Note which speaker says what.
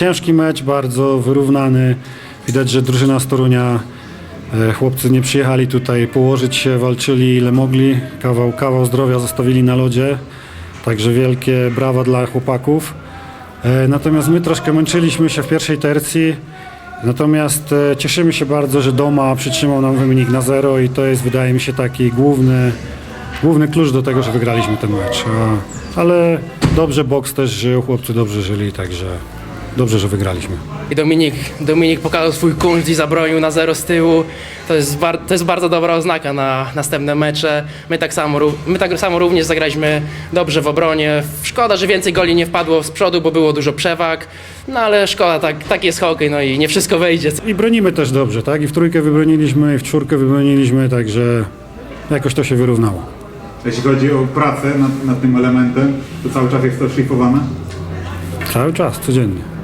Speaker 1: Ciężki mecz, bardzo wyrównany. Widać, że drużyna z Torunia, e, chłopcy nie przyjechali tutaj położyć się, walczyli ile mogli. Kawał, kawał zdrowia zostawili na lodzie. Także wielkie brawa dla chłopaków. E, Natomiast my troszkę męczyliśmy się w pierwszej tercji. Natomiast e, cieszymy się bardzo, że Doma przytrzymał nam wynik na zero i to jest wydaje mi się taki główny, główny klucz do tego, że wygraliśmy ten mecz. Ale dobrze boks też żył, chłopcy dobrze żyli, także dobrze, że wygraliśmy.
Speaker 2: I Dominik, Dominik pokazał swój kunszt i zabronił na zero z tyłu. To jest, bar, to jest bardzo dobra oznaka na następne mecze. My tak, samo, my tak samo również zagraliśmy dobrze w obronie. Szkoda, że więcej goli nie wpadło z przodu, bo było dużo przewag. No ale szkoda, tak, tak jest hokej, no i nie wszystko wejdzie.
Speaker 1: I bronimy też dobrze, tak? I w trójkę wybroniliśmy, i w czwórkę wybroniliśmy, także jakoś to się wyrównało.
Speaker 3: Jeśli chodzi o pracę nad, nad tym elementem, to cały czas jest to szlifowane.
Speaker 1: Cały czas, codziennie.